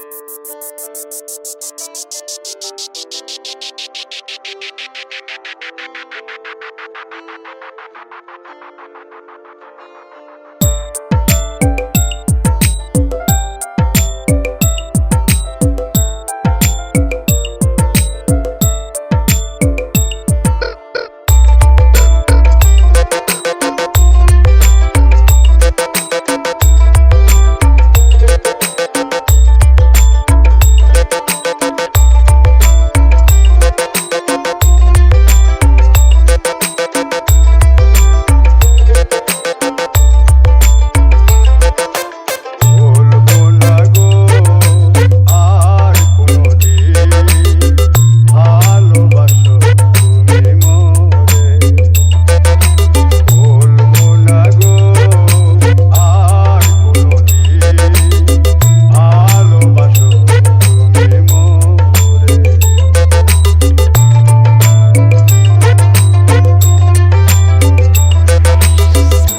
Thank you.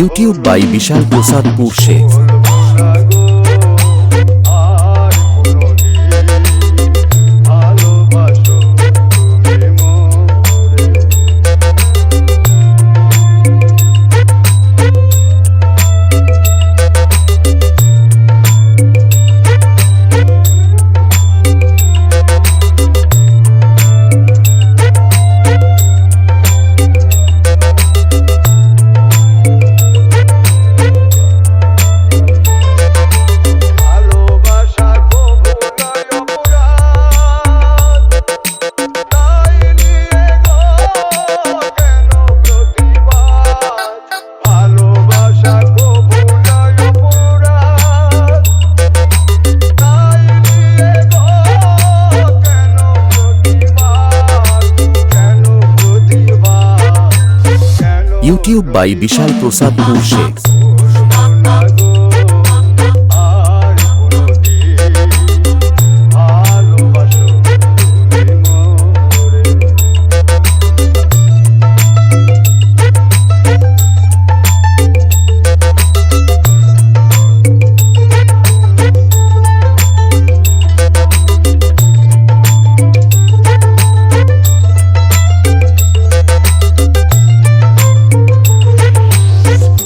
YouTube by Vishal Prasad Pur Sheikh. YouTube by Vishal Prasad Sheikh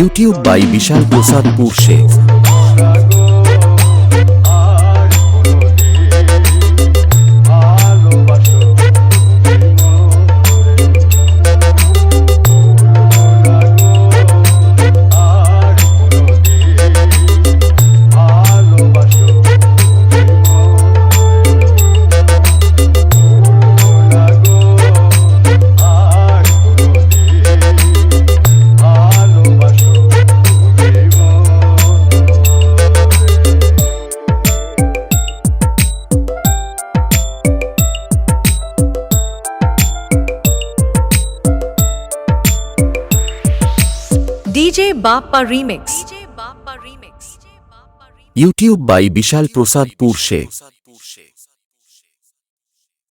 YouTube by Vishal Prasad পুরশে Bappa remix. DJ by Vishal Prasad Pur Sheikh